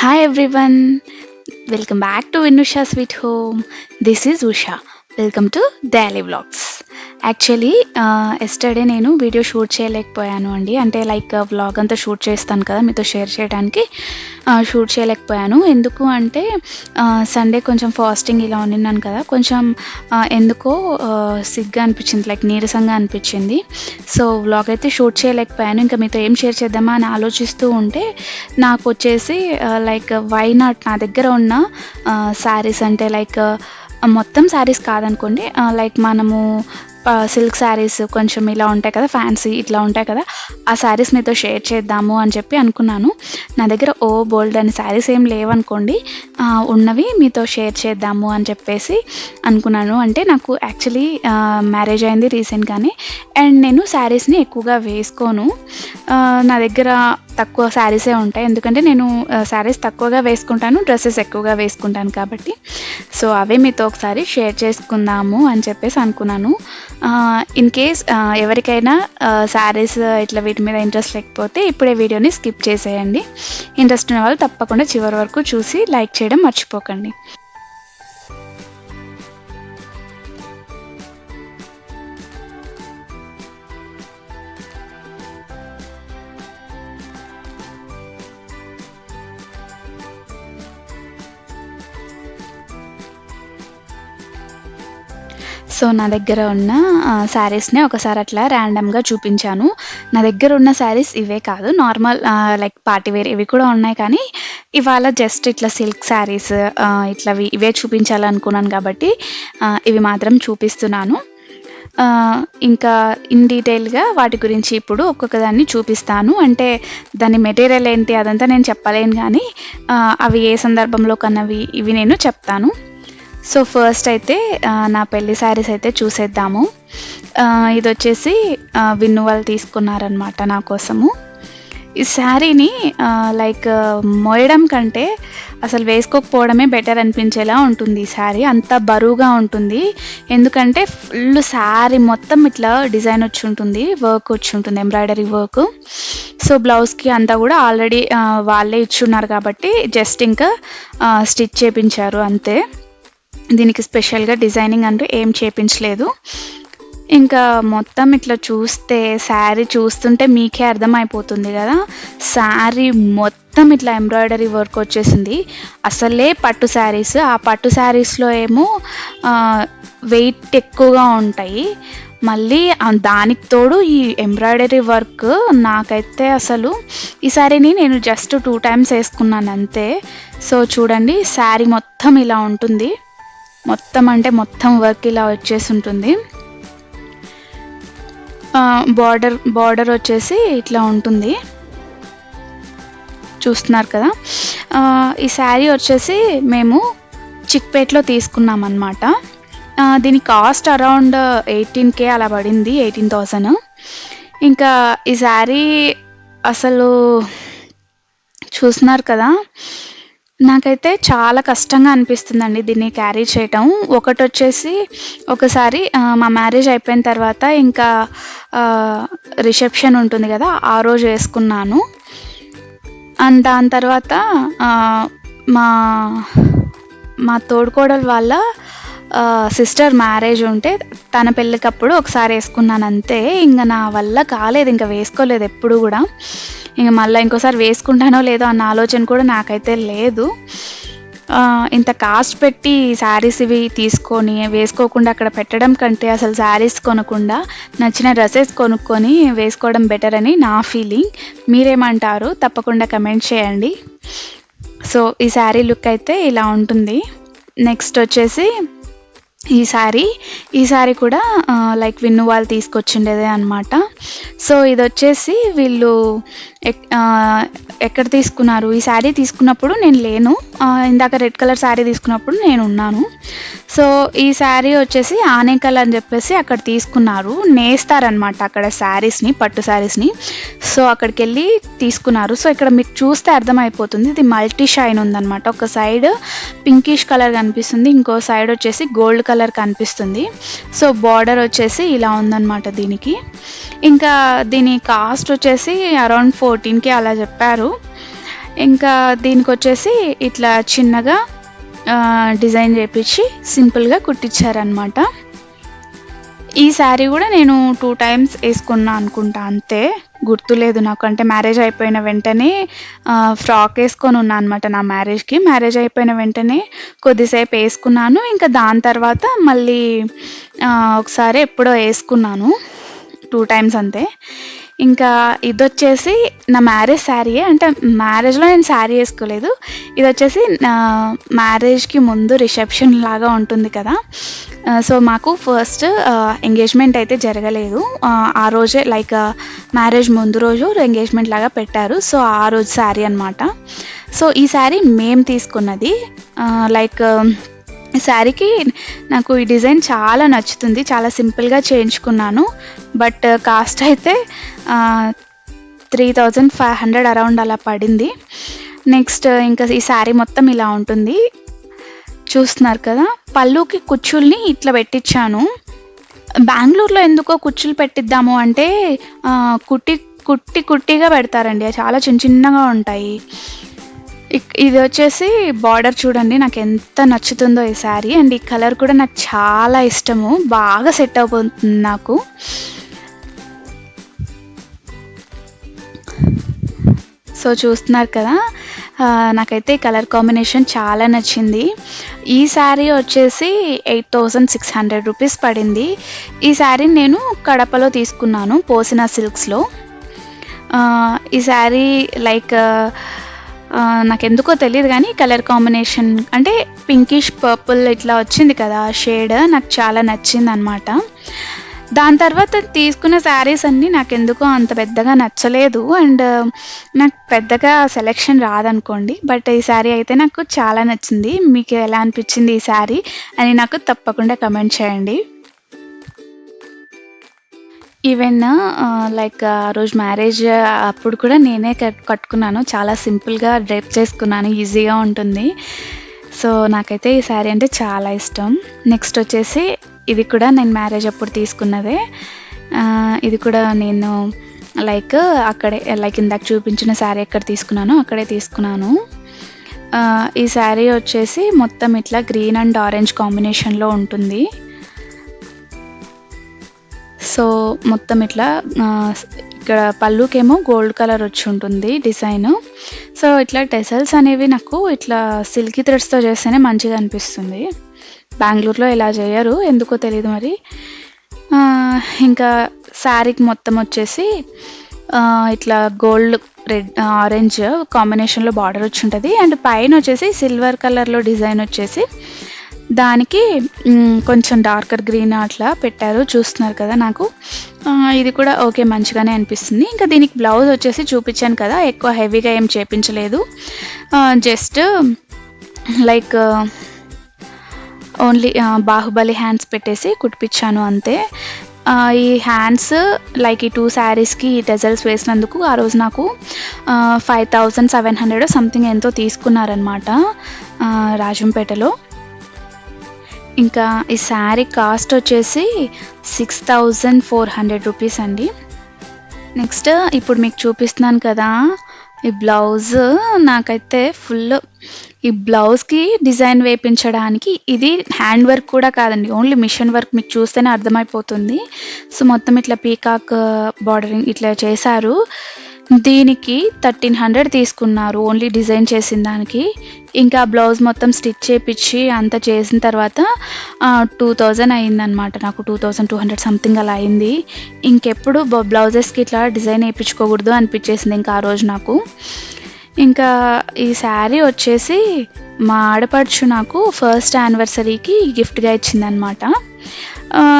Hi everyone, welcome back to Vinusha Sweet Home. This is Usha. Welcome to Daily Vlogs. Actually yesterday uh, నేను video shoot చేయలేకపోయాను అండి. అంటే like vlog uh, అంతా shoot చేస్తాను కదా మీతో షేర్ చేయడానికి uh, షూట్ చేయలేకపోయాను. ఎందుకు అంటే సండే కొంచెం ఫాస్టింగ్ ఇలా ఉన్నాను కదా కొంచెం ఎందుకో సిగ్గా అనిపించింది లైక్ నీరసంగా అనిపించింది. సో వ్లాగ్ అయితే షూట్ చేయలేకపోయాను. ఇంకా మీతో ఏం షేర్ చేద్దామా అని ఆలోచిస్తూ ఉంటే నాకు వచ్చేసి లైక్ వై నాట్ నా దగ్గర ఉన్న శారీస్ అంటే లైక్ మొత్తం శారీస్ కాదనుకోండి లైక్ మనము సిల్క్ శారీస్ కొంచెం ఇలా ఉంటాయి కదా ఫ్యాన్సీ ఇట్లా ఉంటాయి కదా ఆ శారీస్ మీతో షేర్ చేద్దాము అని చెప్పి అనుకున్నాను. నా దగ్గర ఓ బోల్డ్ అని శారీస్ ఏం లేవనుకోండి ఉన్నవి మీతో షేర్ చేద్దాము అని చెప్పేసి అనుకున్నాను. అంటే నాకు యాక్చువల్లీ మ్యారేజ్ అయింది రీసెంట్గానే అండ్ నేను శారీస్ని ఎక్కువగా వేసుకోను. నా దగ్గర తక్కువ శారీసే ఉంటాయి. ఎందుకంటే నేను శారీస్ తక్కువగా వేసుకుంటాను డ్రెస్సెస్ ఎక్కువగా వేసుకుంటాను కాబట్టి. సో అవే మీతో ఒకసారి షేర్ చేసుకుందాము అని చెప్పేసి అనుకున్నాను. ఇన్ కేస్ ఎవరికైనా శారీస్ ఇట్లా వీటి మీద ఇంట్రెస్ట్ లేకపోతే ఇప్పుడే వీడియోని స్కిప్ చేసేయండి. ఇంట్రెస్ట్ ఉన్న వాళ్ళు తప్పకుండా చివరి వరకు చూసి లైక్ చేయడం మర్చిపోకండి. సో నా దగ్గర ఉన్న శారీస్ని ఒకసారి అట్లా ర్యాండమ్గా చూపించాను. నా దగ్గర ఉన్న శారీస్ ఇవే కాదు నార్మల్ లైక్ పార్టీ వేర్ ఇవి కూడా ఉన్నాయి కానీ ఇవాళ జస్ట్ ఇట్లా సిల్క్ శారీస్ ఇట్లా ఇవే చూపించాలనుకున్నాను కాబట్టి ఇవి మాత్రం చూపిస్తున్నాను. ఇంకా ఇన్ డీటెయిల్గా వాటి గురించి ఇప్పుడు ఒక్కొక్కదాన్ని చూపిస్తాను. అంటే దాని మెటీరియల్ ఏంటి అదంతా నేను చెప్పలేను కానీ అవి ఏ సందర్భంలో కన్నవి ఇవి నేను చెప్తాను. సో ఫస్ట్ అయితే నా పెళ్ళి శారీస్ అయితే చూసేద్దాము. ఇది వచ్చేసి ఆ, విన్ను వాళ్ళు తీసుకున్నారనమాట నా కోసము. ఈ శారీని లైక్ మోయడం కంటే అసలు వేసుకోకపోవడమే బెటర్ అనిపించేలా ఉంటుంది ఈ శారీ. అంత బరువుగా ఉంటుంది. ఎందుకంటే ఫుల్ శారీ మొత్తం ఇట్లా డిజైన్ వచ్చి ఉంటుంది వర్క్ వచ్చి ఉంటుంది ఎంబ్రాయిడరీ వర్క్. సో బ్లౌజ్కి అంతా కూడా ఆల్రెడీ వాళ్ళే ఇచ్చున్నారు కాబట్టి జస్ట్ ఇంకా స్టిచ్ చేపించారు అంతే. దీనికి స్పెషల్గా డిజైనింగ్ అంటూ ఏం చేపించలేదు. ఇంకా మొత్తం ఇట్లా చూస్తే శారీ చూస్తుంటే మీకే అర్థమైపోతుంది కదా. శారీ మొత్తం ఇట్లా ఎంబ్రాయిడరీ వర్క్ వచ్చేసింది. అసలే పట్టు శారీస్. ఆ పట్టు శారీస్లో ఏమో వెయిట్ ఎక్కువగా ఉంటాయి. మళ్ళీ దానికి తోడు ఈ ఎంబ్రాయిడరీ వర్క్ నాకైతే అసలు ఈ శారీని నేను జస్ట్ టూ టైమ్స్ వేసుకున్నాను అంతే. సో చూడండి శారీ మొత్తం ఇలా ఉంటుంది. మొత్తం అంటే మొత్తం వర్క్ ఇలా వచ్చేసి ఉంటుంది. బార్డర్ బార్డర్ వచ్చేసి ఇట్లా ఉంటుంది. చూస్తున్నారు కదా? ఈ శారీ వచ్చేసి మేము చిక్పేట్లో తీసుకున్నాం అనమాట దీని కాస్ట్ అరౌండ్ ఎయిటీన్ కే అలా పడింది ఎయిటీన్ థౌసండ్ ఇంకా ఈ శారీ అసలు చూస్తున్నారు కదా? నాకైతే చాలా కష్టంగా అనిపిస్తుందండి దీన్ని క్యారీ చేయటం. ఒకటి వచ్చేసి ఒకసారి మా మ్యారేజ్ అయిపోయిన తర్వాత ఇంకా రిసెప్షన్ ఉంటుంది కదా ఆ రోజు వేసుకున్నాను. అండ్ దాని తర్వాత మా మా తోడుకోడలు వాళ్ళ సిస్టర్ మ్యారేజ్ ఉంటే తన పెళ్ళికప్పుడు ఒకసారి వేసుకున్నాను అంతే. ఇంకా నా వల్ల కాలేదు ఇంకా వేసుకోలేదు ఎప్పుడు కూడా. ఇంకా మళ్ళీ ఇంకోసారి వేసుకుంటానో లేదో అన్న ఆలోచన కూడా నాకైతే లేదు. ఇంత కాస్ట్ పెట్టి శారీస్ ఇవి తీసుకొని వేసుకోకుండా అక్కడ పెట్టడం కంటే అసలు శారీస్ కొనకుండా నచ్చిన డ్రెస్సెస్ కొనుక్కొని వేసుకోవడం బెటర్ అని నా ఫీలింగ్ మీరేమంటారు? తప్పకుండా కమెంట్ చేయండి. సో ఈ శారీ లుక్ అయితే ఇలా ఉంటుంది. నెక్స్ట్ వచ్చేసి ఈ శారీ ఈ శారీ కూడా లైక్ విన్ను వాళ్ళు తీసుకొచ్చిండేదే అనమాట సో ఇది వచ్చేసి వీళ్ళు ఎక్- ఎక్కడ తీసుకున్నారు? ఈ శారీ తీసుకున్నప్పుడు నేను లేను. ఇందాక రెడ్ కలర్ శారీ తీసుకున్నప్పుడు నేను ఉన్నాను. సో ఈ శారీ వచ్చేసి ఆనేకల్ అని చెప్పేసి అక్కడ తీసుకున్నారు. నేస్తారనమాట అక్కడ శారీస్ని పట్టు శారీస్ని సో అక్కడికి వెళ్ళి తీసుకున్నారు. సో ఇక్కడ మీకు చూస్తే అర్థమైపోతుంది. ఇది మల్టీ షైన్ ఉందనమాట ఒక సైడ్ పింకిష్ కలర్ కనిపిస్తుంది. ఇంకో సైడ్ వచ్చేసి గోల్డ్ కలర్ కనిపిస్తుంది. సో బార్డర్ వచ్చేసి ఇలా ఉందన్నమాట దీనికి. ఇంకా దీని కాస్ట్ వచ్చేసి అరౌండ్ ఫోర్టీన్కి అలా చెప్పారు. ఇంకా దీనికి వచ్చేసి ఇట్లా చిన్నగా డిజైన్ చేపించి సింపుల్‌గా కుట్టించారనమాట ఈ శారీ కూడా నేను టూ టైమ్స్ వేసుకున్నా అనుకుంటా అంతే. గుర్తులేదు నాకు. అంటే మ్యారేజ్ అయిపోయిన వెంటనే ఫ్రాక్ వేసుకొని ఉన్నా అనమాట నా మ్యారేజ్‌కి. మ్యారేజ్ అయిపోయిన వెంటనే కొద్దిసేపు వేసుకున్నాను ఇంకా దాని తర్వాత మళ్ళీ ఒకసారి ఎప్పుడో వేసుకున్నాను టూ టైమ్స్ అంతే. ఇంకా ఇదొచ్చేసి నా మ్యారేజ్ శారీయే. అంటే మ్యారేజ్‌లో నేను శారీ ఇది వచ్చేసి నా మ్యారేజ్‌కి ముందు రిసెప్షన్ లాగా ఉంటుంది కదా! సో, మాకు ఫస్ట్ ఎంగేజ్‌మెంట్ అయితే జరగలేదు. ఆ రోజే లైక్ మ్యారేజ్ ముందు రోజు ఎంగేజ్‌మెంట్ లాగా పెట్టారు. సో, ఆ రోజు శారీ అనమాట. సో, ఈ శారీ మేము తీసుకున్నది. లైక్ ఈ శారీకి నాకు ఈ డిజైన్ చాలా నచ్చుతుంది. చాలా సింపుల్‌గా చేయించుకున్నాను. బట్ uh, కాస్ట్ అయితే three thousand five hundred around అలా పడింది. నెక్స్ట్ uh, ఇంకా ఈ శారీ మొత్తం ఇలా ఉంటుంది. చూస్తున్నారు కదా! పళ్ళుకి కుచ్చుల్ని ఇట్లా పెట్టిచ్చాను. బెంగళూరులో ఎందుకో కుచ్చులు పెట్టిద్దాము అంటే uh, కుట్టి కుట్టి కుట్టిగా పెడతారండి. చాలా చిన్న చిన్నగా ఉంటాయి. ఇక్ ఇది వచ్చేసి బార్డర్ చూడండి నాకు ఎంత నచ్చుతుందో ఈ శారీ. అండ్ ఈ కలర్ కూడా నాకు చాలా ఇష్టము. బాగా సెట్ అయిపోతుంది నాకు. సో, చూస్తున్నారు కదా! నాకైతే ఈ కలర్ కాంబినేషన్ చాలా నచ్చింది. ఈ శారీ వచ్చేసి 8600 రూపీస్ పడింది. ఈ శారీ నేను కడపలో తీసుకున్నాను. పోసిన సిల్క్స్‌లో. ఈ శారీ లైక్ నాకెందుకో తెలియదు కానీ కలర్ కాంబినేషన్ అంటే పింకిష్ పర్పుల్ ఇట్లా వచ్చింది కదా! షేడ్ నాకు చాలా నచ్చింది అనమాట దాని తర్వాత తీసుకున్న శారీస్ అన్నీ నాకు ఎందుకో అంత పెద్దగా నచ్చలేదు. అండ్ నాకు పెద్దగా సెలెక్షన్ రాదనుకోండి. బట్ ఈ శారీ అయితే నాకు చాలా నచ్చింది. మీకు ఎలా అనిపించింది ఈ శారీ అని నాకు తప్పకుండా కమెంట్ చేయండి. ఈవెన్ లైక్ uh, ఆ రోజు మ్యారేజ్ uh, అప్పుడు కూడా నేనే కట్ కట్టుకున్నాను. చాలా సింపుల్‌గా డ్రేప్ చేసుకున్నాను. ఈజీగా ఉంటుంది. సో, నాకైతే ఈ శారీ అంటే చాలా ఇష్టం. నెక్స్ట్ వచ్చేసి ఇది కూడా నేను మ్యారేజ్ అప్పుడు తీసుకున్నదే. ఇది కూడా నేను లైక్ అక్కడే లైక్ ఇందాక చూపించిన శారీ ఎక్కడ తీసుకున్నానో అక్కడే తీసుకున్నాను. ఈ శారీ వచ్చేసి మొత్తం ఇట్లా గ్రీన్ అండ్ ఆరెంజ్ కాంబినేషన్‌లో ఉంటుంది. సో, మొత్తం ఇట్లా ఇక్కడ పళ్ళుకేమో గోల్డ్ కలర్ వచ్చి ఉంటుంది డిజైను. సో, ఇట్లా టెసల్స్ అనేవి నాకు ఇట్లా సిల్కీ థ్రెడ్స్‌తో చేస్తేనే మంచిగా అనిపిస్తుంది. బెంగళూరులో ఇలా చేయరు. ఎందుకో తెలియదు మరి. ఇంకా శారీకి మొత్తం వచ్చేసి ఇట్లా గోల్డ్, రెడ్, ఆరెంజ్ కాంబినేషన్‌లో బార్డర్ వచ్చి ఉంటుంది అండ్ పైన వచ్చేసి సిల్వర్ కలర్‌లో డిజైన్ వచ్చేసి దానికి కొంచెం డార్కర్ గ్రీన్ అట్లా పెట్టారు. చూస్తున్నారు కదా! నాకు ఇది కూడా ఓకే మంచిగానే అనిపిస్తుంది. ఇంకా దీనికి బ్లౌజ్ వచ్చేసి చూపించాను కదా! ఎక్కువ హెవీగా ఏం చేపించలేదు. Just like only Bahubali hands పెట్టేసి కుట్టిపించాను అంతే. ఈ హ్యాండ్స్ లైక్ ఈ టూ శారీస్‌కి ఈ టెజల్స్ వేసినందుకు ఆ రోజు నాకు five thousand seven hundred something ఎంతో తీసుకున్నారనమాట. రాజంపేటలో. ఇంకా ఈ శారీ కాస్ట్ వచ్చేసి 6400 రూపీస్ అండి. నెక్స్ట్ ఇప్పుడు మీకు చూపిస్తున్నాను కదా! ఈ బ్లౌజ్ నాకైతే ఫుల్ ఈ బ్లౌజ్‌కి డిజైన్ వేపించడానికి ఇది హ్యాండ్ వర్క్ కూడా కాదండి. ఓన్లీ మిషన్ వర్క్ మీకు చూస్తేనే అర్థమైపోతుంది. సో, మొత్తం ఇట్లా పీకాక్ బార్డరింగ్ ఇట్లా చేశారు. దీనికి 1300 తీసుకున్నారు. ఓన్లీ డిజైన్ చేసిన దానికి. ఇంకా బ్లౌజ్ మొత్తం స్టిచ్ చేపించి అంతా చేసిన తర్వాత టూ థౌజండ్ అయిందనమాట. నాకు 2200 సంథింగ్ అలా అయింది. ఇంకెప్పుడు బ్లౌజెస్‌కి ఇట్లా డిజైన్ వేయించుకోకూడదు అనిపించేసింది ఇంకా ఆ రోజు నాకు. ఇంకా ఈ శారీ వచ్చేసి మా ఆడపడుచు నాకు ఫస్ట్ యానివర్సరీకి గిఫ్ట్‌గా ఇచ్చిందనమాట.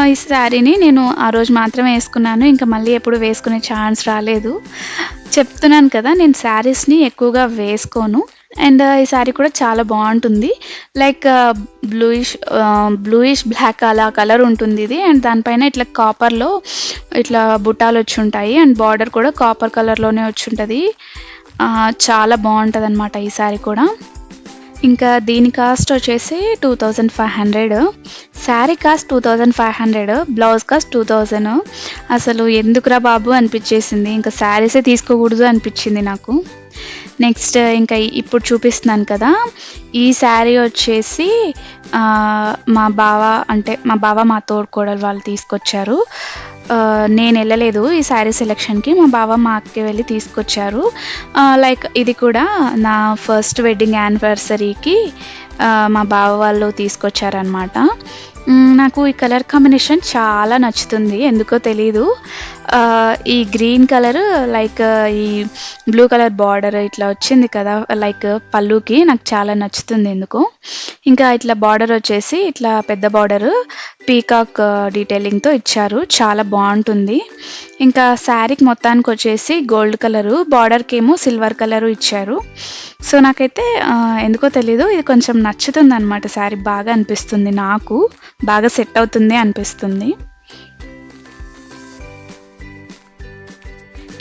ఈ శారీని నేను ఆ రోజు మాత్రమే వేసుకున్నాను ఇంకా మళ్ళీ ఎప్పుడు వేసుకునే ఛాన్స్ రాలేదు. చెప్తున్నాను కదా! నేను శారీస్‌ని ఎక్కువగా వేసుకోను. అండ్ ఈ శారీ కూడా చాలా బాగుంటుంది లైక్ బ్లూయిష్ బ్లూయిష్ బ్లాక్ అలా కలర్ ఉంటుంది ఇది. అండ్ దానిపైన ఇట్లా కాపర్‌లో ఇట్లా బుట్టాలు వచ్చుంటాయి అండ్ బార్డర్ కూడా కాపర్ కలర్‌లోనే వచ్చి ఉంటుంది చాలా బావుంటదనమాట ఈ శారీ కూడా. ఇంకా దీని కాస్ట్ వచ్చేసి 2500 శారీ కాస్ట్ 2500 బ్లౌజ్ కాస్ట్ 2000 అసలు ఎందుకురా బాబు అనిపించేసింది? ఇంకా శారీసే తీసుకోకూడదు అనిపించింది నాకు. నెక్స్ట్ ఇంకా ఇప్పుడు చూపిస్తున్నాను కదా. ఈ శారీ వచ్చేసి మా బావ అంటే మా బావ మా తోడుకోడలు వాళ్ళు తీసుకొచ్చారు. నేను వెళ్ళలేదు ఈ శారీ సెలెక్షన్కి. మా బావ మా అక్కకి వెళ్ళి తీసుకొచ్చారు. లైక్ ఇది కూడా నా ఫస్ట్ వెడ్డింగ్ యానివర్సరీకి మా బావ వాళ్ళు తీసుకొచ్చారనమాట నాకు ఈ కలర్ కాంబినేషన్ చాలా నచ్చుతుంది. ఎందుకో తెలీదు. ఈ గ్రీన్ కలర్ లైక్ ఈ బ్లూ కలర్ బార్డర్ ఇట్లా వచ్చింది కదా లైక్ పళ్ళుకి నాకు చాలా నచ్చుతుంది ఎందుకో. ఇంకా ఇట్లా బార్డర్ వచ్చేసి ఇట్లా పెద్ద బార్డర్ పీకాక్ డీటెయిలింగ్తో ఇచ్చారు. చాలా బాగుంటుంది. ఇంకా శారీకి మొత్తానికి వచ్చేసి గోల్డ్ కలరు బార్డర్కి ఏమో సిల్వర్ కలరు ఇచ్చారు. సో నాకైతే ఎందుకో తెలీదు. ఇది కొంచెం నచ్చుతుంది అనమాట శారీ బాగా అనిపిస్తుంది నాకు. బాగా సెట్ అవుతుంది అనిపిస్తుంది.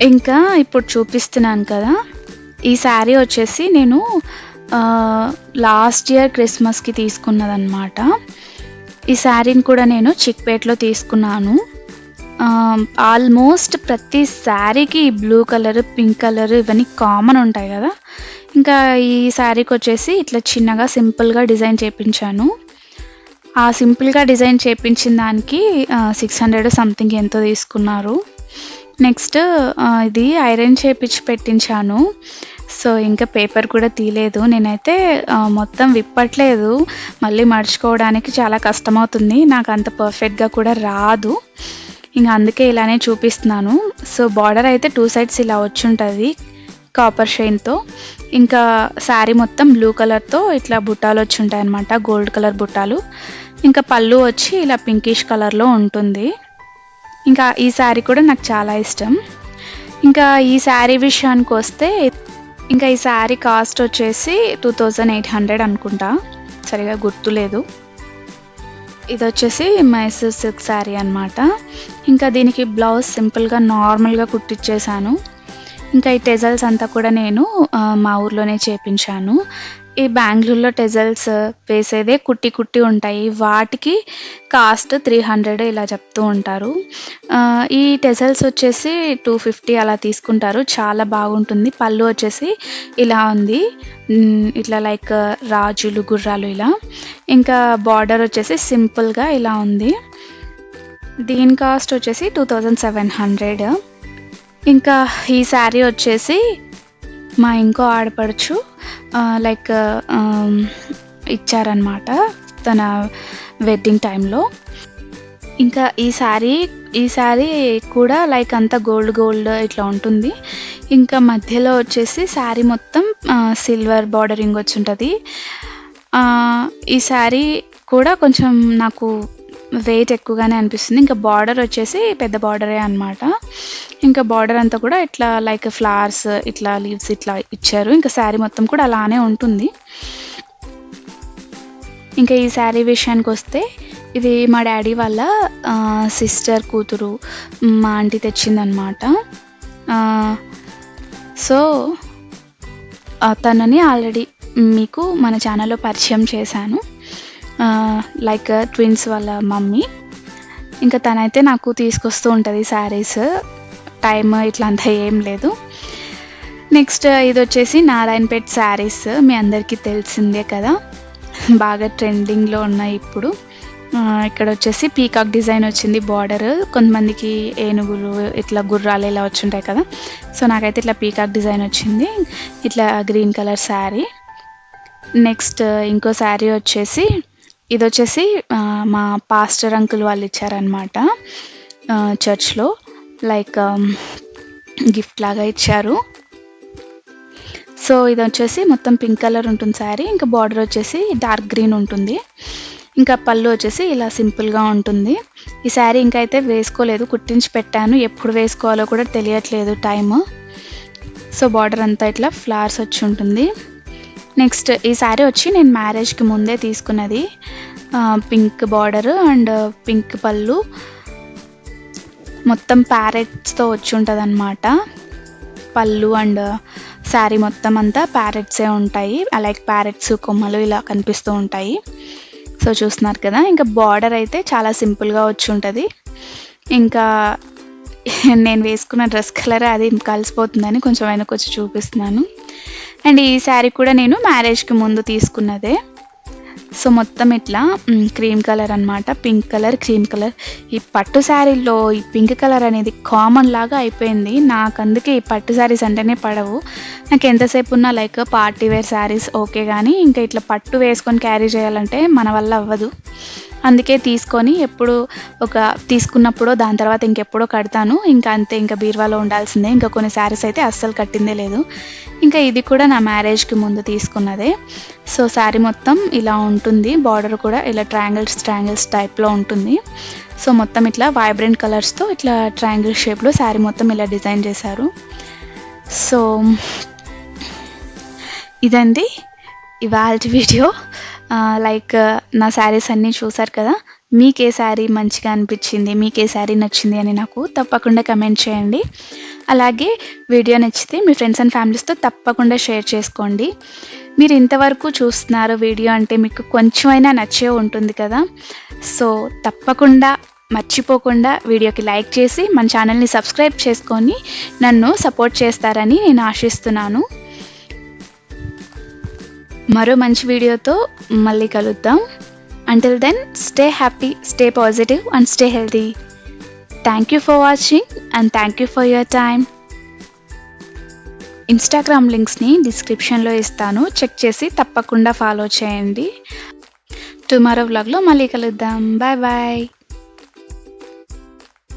ఇంకా ఇప్పుడు చూపిస్తున్నాను కదా ఈ శారీ వచ్చేసి నేను లాస్ట్ ఇయర్ క్రిస్మస్కి తీసుకున్నదనమాట ఈ శారీని కూడా నేను చిక్పేట్లో తీసుకున్నాను. ఆల్మోస్ట్ ప్రతి శారీకి బ్లూ కలర్ పింక్ కలర్ ఇవన్నీ కామన్ ఉంటాయి కదా. ఇంకా ఈ శారీకి వచ్చేసి ఇట్లా చిన్నగా సింపుల్గా డిజైన్ చేపించాను. ఆ సింపుల్గా డిజైన్ చేపించిన దానికి సిక్స్ హండ్రెడ్ సంథింగ్ ఎంతో తీసుకున్నారు. నెక్స్ట్ ఇది ఐరన్ చేపించి పెట్టించాను. సో ఇంకా పేపర్ కూడా తీయలేదు నేనైతే మొత్తం విప్పట్లేదు. మళ్ళీ మర్చుకోవడానికి చాలా కష్టమవుతుంది. నాకు అంత పర్ఫెక్ట్గా కూడా రాదు. ఇంకా అందుకే ఇలానే చూపిస్తున్నాను. సో బార్డర్ అయితే టూ సైడ్స్ ఇలా వచ్చి ఉంటుంది కాపర్ షైన్తో ఇంకా శారీ మొత్తం బ్లూ కలర్తో ఇట్లా బుట్టాలు వచ్చి ఉంటాయి అనమాట గోల్డ్ కలర్ బుట్టాలు. ఇంకా పళ్ళు వచ్చి ఇలా పింకిష్ కలర్లో ఉంటుంది. ఇంకా ఈ శారీ కూడా నాకు చాలా ఇష్టం. ఇంకా ఈ శారీ విషయానికి వస్తే ఇంకా ఈ శారీ కాస్ట్ వచ్చేసి టూ థౌజండ్ ఎయిట్ హండ్రెడ్ అనుకుంటా. సరిగా గుర్తులేదు ఇది వచ్చేసి మైసూర్ సిల్క్ శారీ అనమాట ఇంకా దీనికి బ్లౌజ్ సింపుల్గా నార్మల్గా కుట్టిచ్చేసాను. ఇంకా ఈ టెజల్స్ అంతా కూడా నేను మా ఊర్లోనే చేపించాను. ఈ బెంగళూరులో టెజల్స్ వేసేదే కుట్టి కుట్టి ఉంటాయి. వాటికి కాస్ట్ త్రీ హండ్రెడ్ ఇలా చెప్తూ ఉంటారు. ఈ టెజల్స్ వచ్చేసి టూ ఫిఫ్టీ అలా తీసుకుంటారు. చాలా బాగుంటుంది. పళ్ళు వచ్చేసి ఇలా ఉంది. ఇట్లా లైక్ రాజులు గుర్రాలు ఇలా. ఇంకా బార్డర్ వచ్చేసి సింపుల్గా ఇలా ఉంది. దీని కాస్ట్ వచ్చేసి టూ థౌజండ్ సెవెన్ హండ్రెడ్ ఇంకా ఈ శారీ వచ్చేసి మా ఇంకో ఆడపడుచు లైక్ ఇచ్చారనమాట తన వెడ్డింగ్ టైంలో ఇంకా ఈ శారీ ఈ శారీ కూడా లైక్ అంతా గోల్డ్ గోల్డ్ ఇట్లా ఉంటుంది. ఇంకా మధ్యలో వచ్చేసి శారీ మొత్తం సిల్వర్ బార్డరింగ్ వచ్చి ఉంటుంది. ఈ శారీ కూడా కొంచెం నాకు వెయిట్ ఎక్కువగానే అనిపిస్తుంది. ఇంకా బార్డర్ వచ్చేసి పెద్ద బార్డరే అన్నమాట. ఇంకా బార్డర్ అంతా కూడా ఇట్లా లైక్ ఫ్లవర్స్ ఇట్లా లీవ్స్ ఇట్లా ఇచ్చారు. ఇంకా శారీ మొత్తం కూడా అలానే ఉంటుంది. ఇంకా ఈ శారీ విషయానికి వస్తే ఇది మా డాడీ వాళ్ళ సిస్టర్ కూతురు మా ఆంటీ తెచ్చిందనమాట సో తనని ఆల్రెడీ మీకు మన ఛానల్లో పరిచయం చేశాను. లైక్ ట్విన్స్ uh, వాళ్ళ మమ్మీ. ఇంకా తనైతే నాకు తీసుకొస్తూ ఉంటుంది శారీస్ టైం ఇట్లా అంతా ఏం లేదు. నెక్స్ట్ ఇది వచ్చేసి నారాయణపేట్ శారీస్ మీ అందరికీ తెలిసిందే కదా. బాగా ట్రెండింగ్లో ఉన్నాయి ఇప్పుడు. ఇక్కడ వచ్చేసి పీకాక్ డిజైన్ వచ్చింది బార్డర్ కొంతమందికి ఏనుగులు ఇట్లా గుర్రాలు ఇలా వచ్చి ఉంటాయి కదా. సో నాకైతే ఇట్లా పీకాక్ డిజైన్ వచ్చింది. ఇట్లా గ్రీన్ కలర్ శారీ నెక్స్ట్ ఇంకో శారీ వచ్చేసి ఇది వచ్చేసి మా పాస్టర్ అంకుల్ వాళ్ళు ఇచ్చారనమాట చర్చ్లో. లైక్ గిఫ్ట్ లాగా ఇచ్చారు. సో ఇది వచ్చేసి మొత్తం పింక్ కలర్ ఉంటుంది శారీ ఇంకా బార్డర్ వచ్చేసి డార్క్ గ్రీన్ ఉంటుంది. ఇంకా పళ్ళు వచ్చేసి ఇలా సింపుల్గా ఉంటుంది. ఈ శారీ ఇంకా అయితే వేసుకోలేదు కుట్టించి పెట్టాను. ఎప్పుడు వేసుకోవాలో కూడా తెలియట్లేదు టైం సో బార్డర్ అంతా ఇట్లా ఫ్లవర్స్ వచ్చి ఉంటుంది. నెక్స్ట్ ఈ శారీ వచ్చి నేను మ్యారేజ్కి ముందే తీసుకున్నది. పింక్ బార్డర్ అండ్ పింక్ పళ్ళు. మొత్తం ప్యారెట్స్తో వచ్చి ఉంటుంది అనమాట పళ్ళు అండ్ శారీ మొత్తం అంతా ప్యారెట్సే ఉంటాయి. లైక్ ప్యారెట్స్ కొమ్మలు ఇలా కనిపిస్తూ ఉంటాయి. సో చూస్తున్నారు కదా ఇంకా బార్డర్ అయితే చాలా సింపుల్గా వచ్చి ఉంటుంది. ఇంకా నేను వేసుకున్న డ్రెస్ కలర్ అది కలిసిపోతుందని కొంచెం వెనకొచ్చి చూపిస్తున్నాను. అండ్ ఈ శారీ కూడా నేను మ్యారేజ్కి ముందు తీసుకున్నదే. సో మొత్తం ఇట్లా క్రీమ్ కలర్ అన్నమాట. Pink colour cream colour. ఈ పట్టు శారీలో ఈ పింక్ కలర్ అనేది కామన్ లాగా అయిపోయింది. నాకు అందుకే ఈ పట్టు శారీస్ అంటేనే పడవు. నాకు ఎంతసేపు ఉన్నా like party wear saris okay కానీ ఇంకా ఇట్లా పట్టు వేసుకొని క్యారీ చేయాలంటే మన వల్ల అవ్వదు. అందుకే తీసుకొని ఎప్పుడు ఒక తీసుకున్నప్పుడు దాని తర్వాత ఇంకెప్పుడో కడతాను. ఇంకా అంతే ఇంకా బీరువాలో ఉండాల్సిందే. ఇంకా కొన్ని శారీస్ అయితే అస్సలు కట్టిందే లేదు. ఇంకా ఇది కూడా నా మ్యారేజ్కి ముందు తీసుకున్నదే. సో శారీ మొత్తం ఇలా ఉంటుంది. బార్డర్ కూడా ఇలా ట్రయాంగిల్స్ ట్రయాంగిల్స్ టైప్లో ఉంటుంది. సో మొత్తం ఇట్లా వైబ్రెంట్ కలర్స్తో ఇట్లా ట్రయాంగిల్ షేప్లో శారీ మొత్తం ఇలా డిజైన్ చేశారు. సో ఇదండి ఇవాళ వీడియో. లైక్ నా శారీస్ అన్నీ చూసారు కదా? మీకు ఏ శారీ మంచిగా అనిపించింది? మీకు ఏ శారీ నచ్చింది అని నాకు తప్పకుండా కమెంట్ చేయండి. అలాగే వీడియో నచ్చితే మీ ఫ్రెండ్స్ అండ్ ఫ్యామిలీస్తో తప్పకుండా షేర్ చేసుకోండి. మీరు ఇంతవరకు చూస్తున్నారు వీడియో అంటే మీకు కొంచెమైనా నచ్చే ఉంటుంది కదా? సో తప్పకుండా మర్చిపోకుండా వీడియోకి లైక్ చేసి మన ఛానల్ని సబ్స్క్రైబ్ చేసుకొని నన్ను సపోర్ట్ చేస్తారని నేను ఆశిస్తున్నాను. మరో మంచి వీడియోతో మళ్ళీ కలుద్దాం. Until then stay happy stay positive and stay healthy thank you for watching and thank you for your time Instagram లింక్స్ని డిస్క్రిప్షన్లో ఇస్తాను. చెక్ చేసి తప్పకుండా ఫాలో చేయండి. టుమారో వ్లాగ్లో మళ్ళీ కలుద్దాం. Bye bye